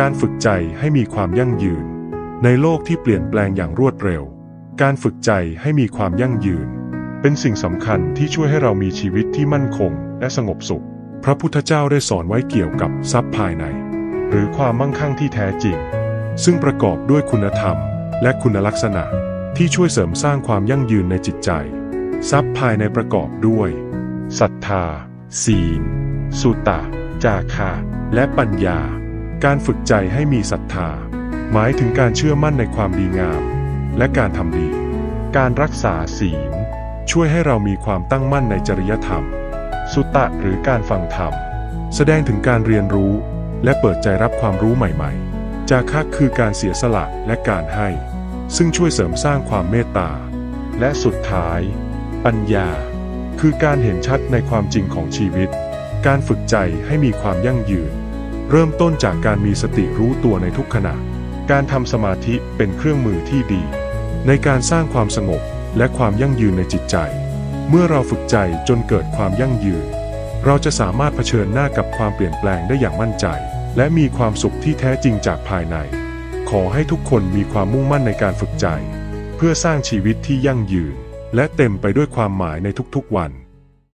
การฝึกใจให้มีความยั่งยืน ในโลกที่เปลี่ยนแปลงอย่างรวดเร็ว การฝึกใจให้มีความยั่งยืน เป็นสิ่งสำคัญที่ช่วยให้เรามีชีวิตที่มั่นคงและสงบสุข พระพุทธเจ้าได้สอนไว้เกี่ยวกับทรัพย์ภายใน หรือความมั่งคั่งที่แท้จริง ซึ่งประกอบด้วยคุณธรรม และคุณลักษณะที่ช่วยเสริมสร้างความยั่งยืนในจิตใจ ทรัพย์ภายในประกอบด้วยศรัทธา ศีล สุตะ จาคะและปัญญา การฝึกใจให้มีศรัทธา หมายถึงการเชื่อมั่นในความดีงาม และการทำดี การรักษาศีล ช่วยให้เรามีความตั้งมั่นในจริยธรรม สุตตะหรือการฟังธรรม แสดงถึงการเรียนรู้ และเปิดใจรับความรู้ใหม่ๆ จาคะคือการเสียสละและการให้ ซึ่งช่วยเสริมสร้างความเมตตา และสุดท้าย ปัญญา คือการเห็นชัดในความจริงของชีวิต การฝึกใจให้มีความยั่งยืน เริ่มต้นจากการมีสติรู้ตัวในทุกขณะ การทำสมาธิเป็นเครื่องมือที่ดี ในการสร้างความสงบและความยั่งยืนในจิตใจ เมื่อเราฝึกใจจนเกิดความยั่งยืน เราจะสามารถเผชิญหน้ากับความเปลี่ยนแปลงได้อย่างมั่นใจ และมีความสุขที่แท้จริงจากภายใน ขอให้ทุกคนมีความมุ่งมั่นในการฝึกใจ เพื่อสร้างชีวิตที่ยั่งยืน และเต็มไปด้วยความหมายในทุกๆวัน